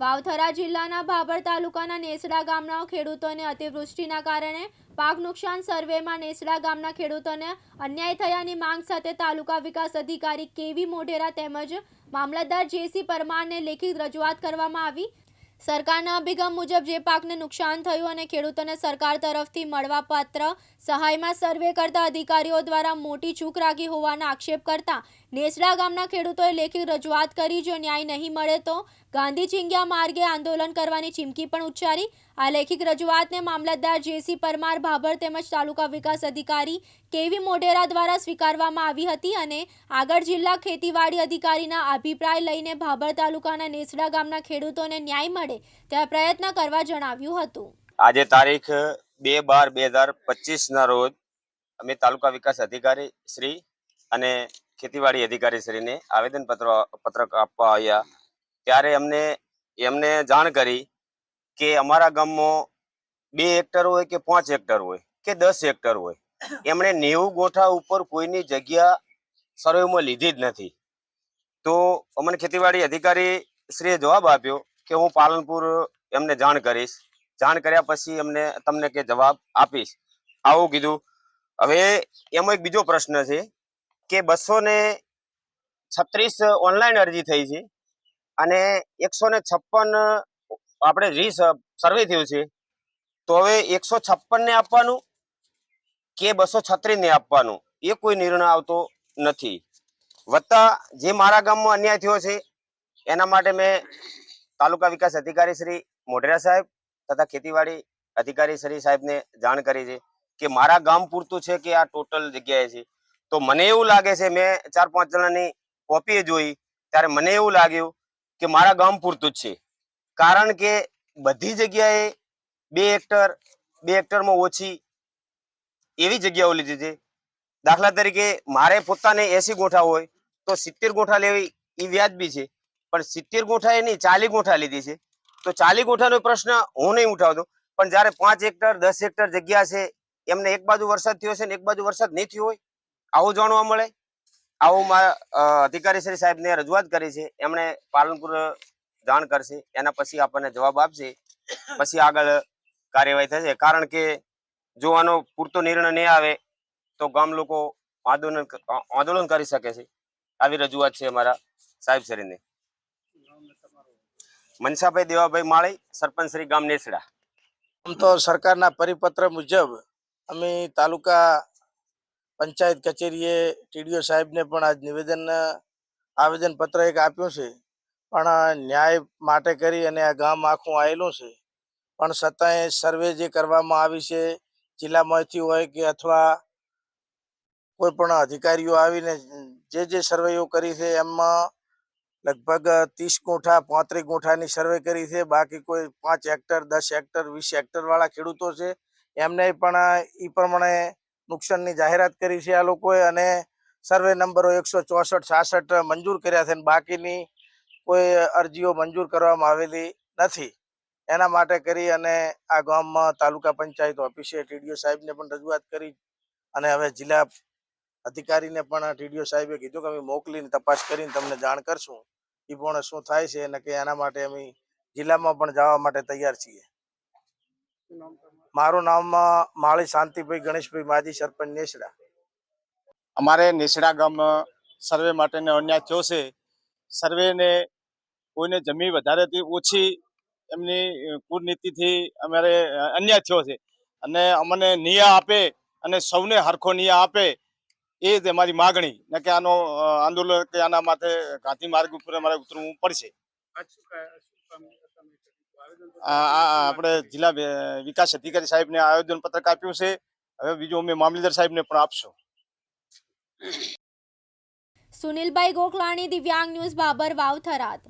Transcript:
વાવથરા જિલ્લાના ભાભર તાલુકાના નેસડા ગામના ખેડૂતોને અતિવૃષ્ટિના કારણે પાક નુકસાન સર્વેમાં નેસડા ગામના ખેડૂતોને અન્યાય થયાની માંગ સાથે તાલુકા વિકાસ અધિકારી કેવી મોઢેરા તેમજ મામલતદાર જેસી પરમારને લેખિત રજૂઆત કરવામાં આવી. સરકારના અભિગમ મુજબ જે પાકને નુકસાન થયું અને ખેડૂતોને સરકાર તરફથી મળવાપાત્ર સહાયમાં સર્વે કરતા અધિકારીઓ દ્વારા મોટી ચૂક રાખી હોવાના આક્ષેપ કરતા નેસડા ગામના ખેડૂતોએ લેખિત રજૂઆત કરી, જો ન્યાય નહીં મળે તો ગાંધી ચિંગ્યા માર્ગે આંદોલન કરવાની ચીમકી પણ ઉચ્ચારી. આ લેખિત રજૂઆતને મામલતદાર જેસી પરમાર ભાભર તેમજ તાલુકા વિકાસ અધિકારી કેવી મોઢેરા દ્વારા સ્વીકારવામાં આવી હતી અને આગળ જિલ્લા ખેતીવાડી અધિકારીના અભિપ્રાય લઈને ભાભર તાલુકાના નેસડા ગામના ખેડૂતોને ન્યાય મળે તેવા પ્રયત્ન કરવા જણાવ્યું હતું. આજે તારીખ બે બાર બે હજાર પચીસના રોજ અમે તાલુકા વિકાસ અધિકારી શ્રી અને ખેતીવાડી અધિકારી શ્રીને આવેદનપત્ર, પત્રક આપવા આવ્યા. ત્યારે અમને, એમને જાણ કરી કે અમારા ગામમાં બે હેક્ટર હોય કે પાંચ હેક્ટર હોય કે દસ હેક્ટર હોય. એમણે નેવું ગોઠા ઉપર કોઈની જગ્યા સર્વેમાં લીધી જ નથી. તો અમને ખેતીવાડી અધિકારી શ્રીએ જવાબ આપ્યો કે હું પાલનપુર એમને જાણ કરીશ. જાણ કર્યા પછી એમને તમને કે જવાબ આપીશ. આવું કીધું. હવે એમાં એક બીજો પ્રશ્ન છે કે બસો ને છત્રીસ ઓનલાઈન અરજી થઈ છે અને એકસો ને છપ્પન આપણે રી સર્વે થયું છે. તો હવે એકસો છપ્પન ને આપવાનું કે બસો છત્રીસ ને આપવાનું? એ કોઈ નિર્ણય આવતો નથી. વત્તા જે મારા ગામમાં અન્યાય થયો છે, એના માટે મેં તાલુકા વિકાસ અધિકારી શ્રી મોઢેરા સાહેબ તથા ખેતીવાડી અધિકારી શ્રી સાહેબને જાણ કરી છે કે મારા ગામ પૂરતું છે કે આ ટોટલ જગ્યાએ છે? તો મને એવું લાગે છે, મેં ચાર પાંચ જણાની કોપી જોઈ, ત્યારે મને એવું લાગ્યું કે મારા ગામ પૂરતું જ છે. કારણ કે બધી જગ્યાએ બે હેક્ટર બે હેક્ટરમાં ઓછી એવી જગ્યાઓ લીધી છે. દાખલા તરીકે મારે પોતાને એસી ગોઠા હોય તો સિત્તેર ગોઠા લેવી એ વ્યાજબી છે. પણ સિત્તેર ગોઠા એની ચાલી ગોઠા લીધી છે. તો ચાલી ગોઠાનો પ્રશ્ન હું નહીં ઉઠાવતો. પણ જ્યારે પાંચ હેક્ટર, દસ હેક્ટર જગ્યા છે, એમને એક બાજુ વરસાદ થયો છે ને એક બાજુ વરસાદ નહીં થયો હોય, આવું જાણવા મળે. આવું મારા અધિકારી શ્રી સાહેબને રજૂઆત કરી છે. એમણે પાલનપુર જાણ કરશે. એના પછી આપણને જવાબ આપશે. પછી આગળ કાર્યવાહી થશે. કારણ કે જો આનો પૂરતો નિર્ણય નહીં આવે તો ગામ લોકો આંદોલન આંદોલન કરી શકે છે. આવી રજૂઆત છે અમારા સાહેબ શ્રીને મનસાભાઈ દેવાભાઈ માળી, સરપંચ શ્રી ગામ નેસડા. આમ તો સરકારના પરિપત્ર મુજબ અમે તાલુકા પંચાયત કચેરીએ ટીડીઓ સાહેબને પણ આજ નિવેદન આવેદન પત્ર એક આપ્યું છે. પણ ન્યાય માટે કરી અને આ ગામ આખું આવેલું છે. પણ છતાંય સર્વે જે કરવામાં આવી છે જિલ્લામાંથી હોય કે અથવા કોઈ પણ અધિકારીઓ આવીને જે જે સર્વેઓ કરી છે, એમાં લગભગ ત્રીસ ગુંઠા, પાંત્રીસ ગુંઠાની સર્વે કરી છે. બાકી કોઈ પાંચ હેક્ટર દસ હેક્ટર વીસ હેક્ટરવાળા ખેડૂતો છે. એમને પણ એ પ્રમાણે નુકસાનની જાહેરાત કરી છે આ લોકોએ અને સર્વે નંબરો એકસો ચોસઠ, છાસઠ મંજૂર કર્યા છે અને બાકીની કોઈ અરજીઓ મંજૂર કરવામાં આવેલી નથી. એના માટે કરી અને આ ગામમાં તાલુકા પંચાયત ઓફિસે ટીડીઓ સાહેબને પણ રજૂઆત કરી અને હવે જિલ્લા અધિકારીને પણ ટીડીઓ સાહેબે કીધું કે અમે મોકલીને તપાસ કરીને તમને જાણ કરશું. એ પણ શું થાય છે અને કે એના માટે અમે જિલ્લામાં પણ જવા માટે તૈયાર છીએ. મારું નામ માળી શાંતિભાઈ ગણેશભાઈ, માજી સરપંચ નેસડા. અમારે નેસડા ગામમાં સર્વે માટેનો અન્યાય થયો છે. સર્વેને કોઈને જમીન વધારેથી ઓછી એમની કુટનીતિથી અમારે અન્યાય થયો છે. અને અમને નિયા આપે અને સૌને હરખો નિયા આપે એ જ અમારી માગણી. ને કે આનો આંદોલન કે આના માટે ગાંધી માર્ગ ઉપર અમારે ઉતરવું પડશે. આપણે જિલ્લા વિકાસ અધિકારી સાહેબને આયોજન પત્રક આપ્યું છે. હવે બીજું અમે મામલતદાર સાહેબને પણ આપશું. સુનિલભાઈ ગોખલાણી દિવ્યાંગ ન્યૂઝ બાબર વાવ થરાદ